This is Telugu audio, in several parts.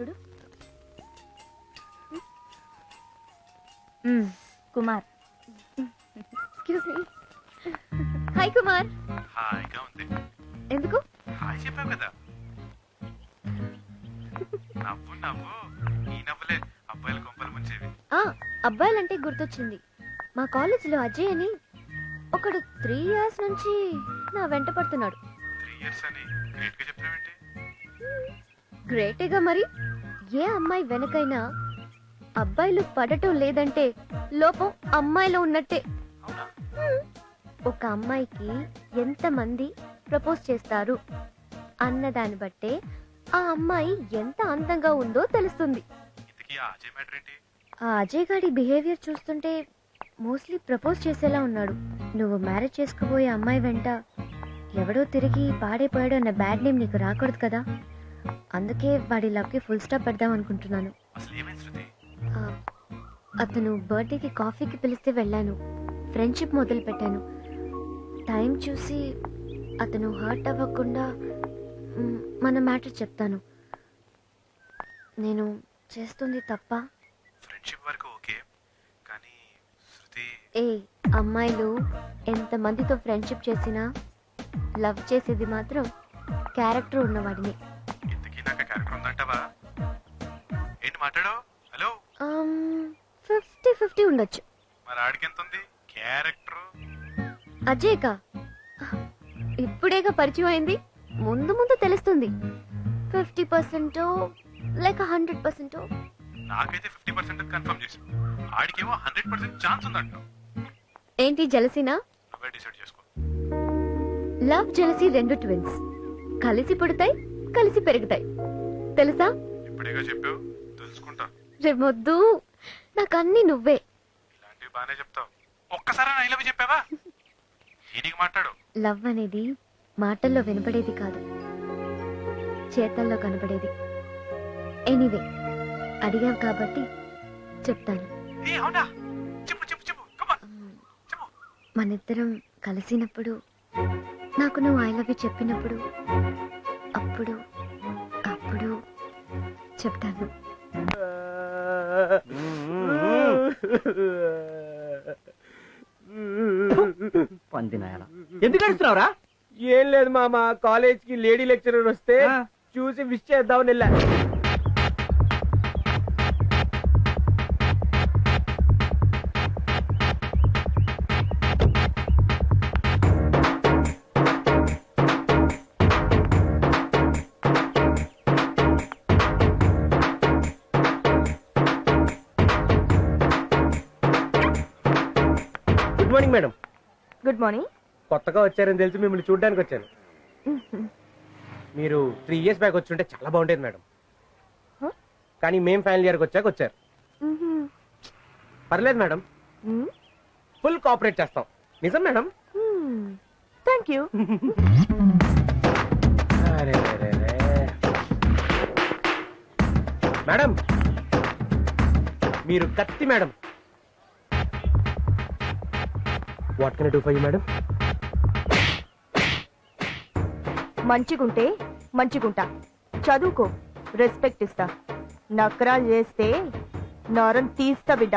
చూడు. Kumar. Excuse me hi Kumar. హాయిగా ఉంది. ఎందుకు? హాయ్ చెప్పావు కదా. నవ్వు నవ్వు. ఈ నవ్వులే అబ్బాయిల కొంపలు ముంచేవి. ఆ అబ్బాయిలంటే గుర్తొచ్చింది. మా కాలేజీలో అజయ్ అని ఒకడు త్రీ ఇయర్స్ నుంచి నా వెంట పడుతున్నాడు. త్రీ ఇయర్స్ అని గ్రేట్గా చెప్తావేంటి గ్రేటేగా మరి? ఏ అమ్మాయి వెనకైనా అబ్బాయిలు పడటం లేదంటే లోపం అమ్మాయిలో ఉన్నట్టే. ఒక అమ్మాయికి ఎంతమంది ప్రపోజ్ చేస్తారు? అన్న దాన్ని బట్టే ఆ అమ్మాయి ఎంత అందంగా ఉందో తెలుస్తుంది. ఆ అజయ్ గాడి బిహేవియర్ చూస్తుంటే మోస్ట్లీ ప్రపోజ్ చేసేలా ఉన్నాడు. నువ్వు మ్యారేజ్ చేసుకోబోయే అమ్మాయి వెంట ఎవడో తిరిగి పాడైపోయాడో అన్న బ్యాడ్ నేమ్ నీకు రాకూడదు కదా? అందుకే వాడి లవ్కి ఫుల్ స్టాప్ పెడదాం అనుకుంటున్నాను. ఆ, అతను బర్త్డేకి కాఫీకి పిలిస్తే వెళ్ళాను. ఫ్రెండ్షిప్ మొదలు పెట్టాను. టైం చూసి అతను హర్ట్ అవ్వకుండా మ్, మన మ్యాటర్ చెప్తాను. నేను చేస్తుంది తప్ప. ఫ్రెండ్షిప్ వరకు ఓకే కానీ శృతి ఏ అమ్మాయిలు ఎంతమందితో ఫ్రెండ్షిప్ చేసినా లవ్ చేసేది మాత్రం క్యారెక్టర్ ఉన్నవాడిని. మాట్లాడు? హలో? ఫిఫ్టీ ఫిఫ్టీ ఉండొచ్చు. మరి ఆడికి ఎంత ఉంది క్యారెక్టర్? అజయ్కా? ఇప్పుడేగా పరిచయం అయింది. ముందు ముందు తెలుస్తుంది. ఫిఫ్టీ పర్సెంట్ లేక హండ్రెడ్ పర్సెంట్ నాకైతే ఫిఫ్టీ పర్సెంట్ కన్ఫర్మ్ చేసి ఆడికేమో హండ్రెడ్ పర్సెంట్ ఛాన్స్ ఉందంట. ఏంటి జలసినా? నువ్వే డిసైడ్ చేసుకో. లవ్ జలసి రెండు ట్విన్స్ కలిసి పుడతాయి కలిసి పెరుగుతాయి. తెలుసా? ఇప్పుడేగా చెప్పావు? రేమొద్దు నాకు అన్ని నువ్వే. ఇలాంటివి బాగానే చెప్తావు. ఒక్కసారి ఐ లవ్ చెప్పావా? మాట్లాడు. లవ్ అనేది మాటల్లో వినపడేది కాదు. చేతల్లో కనపడేది. ఎనీవే అడిగావు కాబట్టి చెప్తాను. మనిద్దరం కలిసినప్పుడు నాకు నువ్వు ఐ లవ్ యూ చెప్పినప్పుడు అప్పుడు అప్పుడు చెప్తాను. పంది నాయన ఎందుకు అడుస్తున్నావురా ఏం లేదు మామ కాలేజ్కి లేడీ లెక్చరర్ వస్తే. చూసి విష్ చేద్దామని వెళ్ళా. Morning madam. Good morning. కొత్తగా వచ్చారని తెలిసి మిమ్మల్ని చూడడానికి వచ్చాను. మీరు త్రీ ఇయర్స్ బ్యాక్ వచ్చి ఉంటే చాలా బాగుండేది మేడం? కానీ మేం ఫైనల్ ఇయర్కి వచ్చాక వచ్చారు. పర్లేదు మేడం. ఫుల్ కోఆపరేట్ చేస్తాం. నిజం మేడం? Thank you. మేడం మీరు కత్తి madam. What can do for you madam? మంచిగుంటే మంచిగుంటా. చదువుకో. రెస్పెక్ట్ ఇస్తా. నకరాలు చేస్తే నరం తీస్తా బిడ్డ.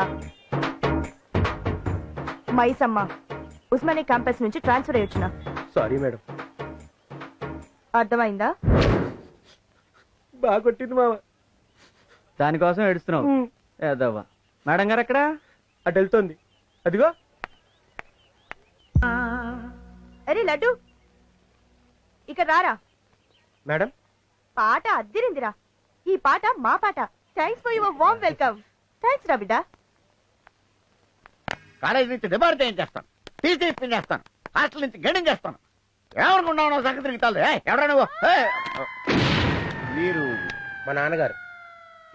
మైసమ్మ ఉస్మానియా క్యాంపస్ నుంచి ట్రాన్స్ఫర్ అయ్యొచ్చిన. Sorry madam. అర్థమైందా? బాగా కొట్టింది మామ. దానికోసం ఏడుస్తున్నావు. ఏదవ్వా మేడం గారు ఎక్కడ? అటు వెళ్తోంది. అదిగో. అరే లడ్డు. ఇక రారా. మేడం? పాట అద్దిరిందిరా. ఈ పాట మా పాట. Thanks for your warm welcome thanks రా బిడ్డ. కాలేజీ నుంచి డిబార్ చేయించేస్తాను టీసీ ఇప్పించేస్తాను హాస్టల్ నుంచి గడింగ్ చేస్తాను ఏమనుకున్నావు సంగతి తిరుగుతాడు ఎవరా నువ్వు? ఏయ్! మీరు మా నాన్నగారు.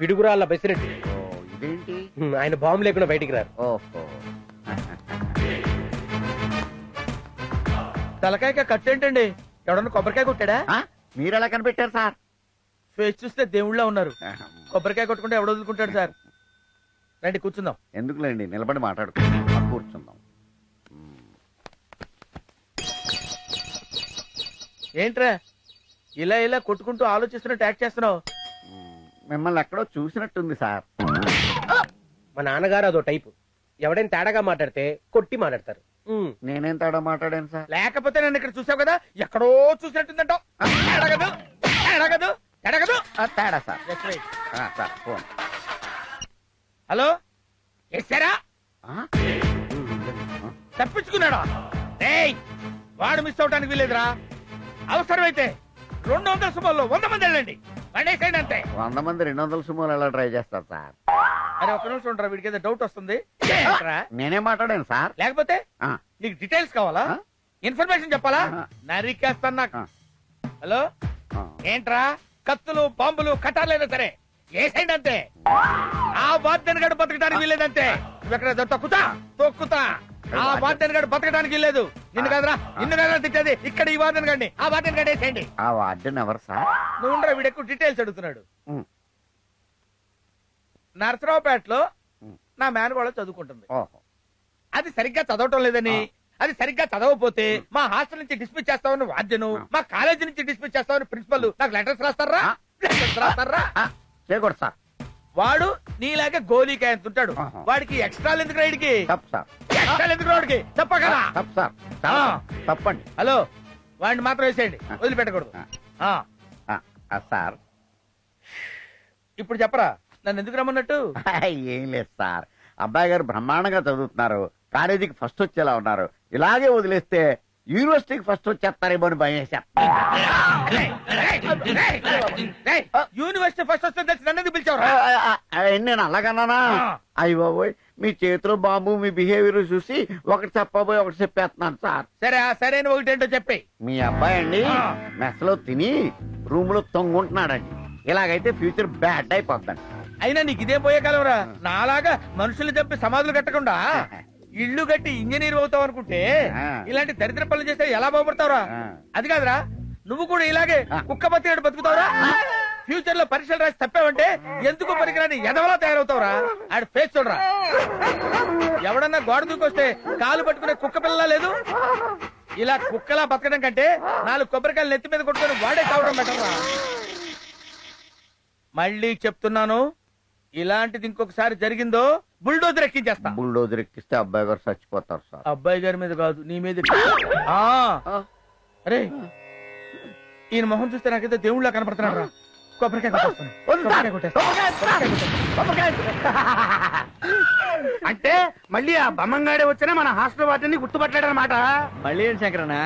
పిడుగురాళ్ళ బెసిరెడ్డి. ఓ, ఇదేంటి? ఆయన బాంబు లేకుండా బయటికి రారు. ఓహో. తలకాయ కట్టేంటండి ఎవడన్నా కొబ్బరికాయ కొట్టాడా? ఆ? మీరెలా కనిపెట్టారు సార్? ఫేస్ చూస్తే దేవుళ్ళ ఉన్నారు. కొబ్బరికాయ కొట్టుకుంటే ఎవడ వదులుకుంటాడు సార్? రండి కూర్చుందాం. ఎందుకులేండి? నిలబడి మాట్లాడుకుందాం కూర్చుందాం. ఏంట్రా? ఇలా ఇలా కొట్టుకుంటూ ఆలోచిస్తున్న ట్యాక్ చేస్తున్నావు? మిమ్మల్ని ఎక్కడో చూసినట్టుంది సార్. మా నాన్నగారు అదో టైపు. ఎవడైనా తేడాగా మాట్లాడితే కొట్టి మాట్లాడతారు. నేనేం తేడా మాట్లాడాను సార్? లేకపోతే నన్ను ఇక్కడ చూసావు కదా? ఎక్కడో చూసినట్టుందంటావు. ఎడగదు. ఎడగదు. ఎడగదు. తేడా సార్. Sir phone. హలో? ఎస్సారా? తప్పించుకున్నాడా? ఏయ్ వాడు మిస్ అవడానికి వీలేదురా అవసరమైతే రెండు వందల సుమారులో వంద మంది వెళ్ళండి. పడేసేయండి అంతే. వంద మంది రెండు వందల సుమోలు ఎలా ట్రై చేస్తారు సార్? అరే ఒక నిమిషం ఉండరా వీడికి ఏదో డౌట్ వస్తుంది. ఏంట్రా? నేనేం మాట్లాడాను సార్. లేకపోతే ఆ, నీకు డీటెయిల్స్ కావాలా? ఆ? ఇన్ఫర్మేషన్ చెప్పాలా? ఆ. నరికేస్తాను నాకు. ఆ. హలో? ఆ. ఏంట్రా? కత్తులు బాంబులు కట్టాలైనా సరే. ఏసైండి అంతే? ఆ వాద్యను గడు బతకడానికి వీల్లేదంతే. నువ్వు ఎక్కడ తొక్కుతా? తొక్కుతా. ఆ వాద్యను గడు బతకడానికి వీల్లేదు. నిన్ను కదరా నిన్ను కదరా తిట్టేది. ఇక్కడ ఈ వాద్యను గడిని ఆ వాద్యను గడి వేసేయండి ఆ వార్డెన్ ఎవరు సార్? నువ్వు ఉండరా వీడు ఎక్కువ డీటెయిల్స్ అడుగుతున్నాడు. ఉమ్. నరసరావుపేటలో. నా మేనగోళ చదువుకుంటుంది. అది సరిగ్గా చదవటం లేదని అది సరిగ్గా చదవకపోతే మా హాస్టల్ నుంచి డిస్మిస్ చేస్తామని వాద్యను మా కాలేజీ నుంచి డిస్మిస్ చేస్తామని ప్రిన్సిపల్ నాకు లెటర్స్ రాస్తారా. లెటర్స్ రాస్తారా? చేయకూడదు సార్. వాడు నీలాగే గోలీకాయ ఎంత ఉంటాడు. వాడికి ఎక్స్ట్రా ఎందుకు రైడ్కి ఎక్స్ట్రా ఎందుకు వాడికి? చెప్పగలరా. తప్పండి. హలో వాడిని మాత్రం వేసేయండి. వదిలిపెట్టకూడదు. సార్. ఇప్పుడు చెప్పరా? నన్ను ఎందుకు రమ్మన్నట్టు? ఏం లేదు సార్. అబ్బాయి గారు బ్రహ్మాండంగా చదువుతున్నారు. కాలేజీకి ఫస్ట్ వచ్చేలా ఉన్నారు. ఇలాగే వదిలేస్తే యూనివర్సిటీకి ఫస్ట్ వచ్చేస్తారేమో అని భయం వేశాం యూనివర్సిటీ ఫస్ట్ వస్తే తెలిసి నన్ను ఎందుకు నేను అలాగన్నానా. అయ్యి బాబోయ్ మీ చేతిలో బాబు మీ బిహేవియర్ చూసి ఒకటి చెప్పబోయి ఒకటి చెప్పేస్తున్నాను సార్. సరే ఆ సరైన ఒకటి ఏంటో చెప్పి మీ అబ్బాయి అండి. మెస్లో తిని రూమ్లో తొంగుంటున్నాడండి. ఇలాగైతే ఫ్యూచర్ బ్యాడ్ అయిపోద్దండి. అయినా నీకు ఇదే పోయే కాలంరా నాలాగా మనుషులు చంపి సమాధులు కట్టకుండా ఇల్లు కట్టి ఇంజనీర్ అవుతావు అనుకుంటే. ఇలాంటి దరిద్ర పనులు చేస్తే ఎలా బాగుపడతావురా. అది కాదురా. నువ్వు కూడా ఇలాగే. కుక్క బతికేడు బతుకుతావురా? ఫ్యూచర్లో పరీక్షలు రాసి తప్పావంటే ఎందుకు పనికిరాని ఎదవలా తయారవుతావురా? ఆడ ఫేస్ చూడరా. ఎవడన్నా గోడ దూకొస్తే కాలు పట్టుకునే కుక్క పిల్ల లేదు? ఇలా కుక్కలా బతకడం కంటే నాలుగు కొబ్బరికాయలు నెత్తి మీద కొట్టుకొని వాడే కావడం బెటర్రా? మళ్ళీ చెప్తున్నాను. ఇలాంటిది ఇంకొకసారి జరిగిందో బుల్డోజర్ ఎక్కించేస్తా. బుల్డోజర్ ఎక్కిస్తే అబ్బాయి గారు చచ్చిపోతారు సార్. అబ్బాయి గారి మీద కాదు నీ మీద ఆ. అరే ఈయన మొహం చూస్తే నాకైతే దేవుళ్ళ కనపడుతున్నాడు రా. కొబ్బరికాయ. అంటే మళ్ళీ ఆ బమ్మంగాడే వచ్చినా మన హాస్టల్ వాటిని గుర్తుపట్టాడనమాట మళ్ళీ ఏంటి శంకరన్న?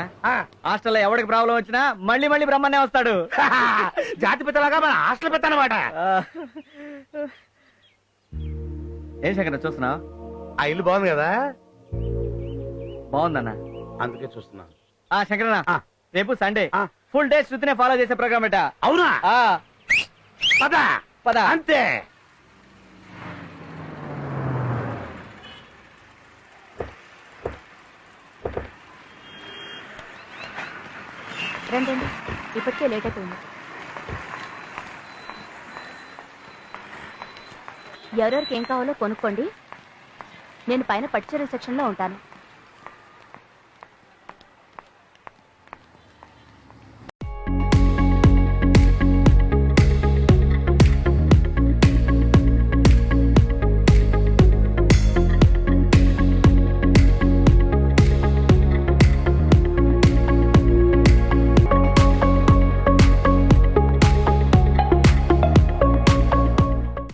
హాస్టల్లో ఎవరికి ప్రాబ్లం వచ్చినా మళ్ళీ మళ్ళీ బ్రహ్మనే వస్తాడు. జాతి పిత్తలాగా మన హాస్టల్ పెత్తనమాట ఆ. ఏం శంకరన్న చూస్తున్నావు? ఆ ఇల్లు బాగుంది కదా? బాగుందన్న. అందుకే చూస్తున్నాను ఆ శంకరన్న ఆ. రేపు సండే ఆ. ఫుల్ డే శృతినే ఫాలో చేసే ప్రోగ్రామ్ ఎట అవునా? ఆ, పద. పద. అంతే. రండి రండి. ఇప్పటికే లేట్ అయిపోయింది. ఎవరెవరికి ఏం కావాలో కొనుక్కోండి. నేను పైన పట్టుచీరల సెక్షన్లో ఉంటాను.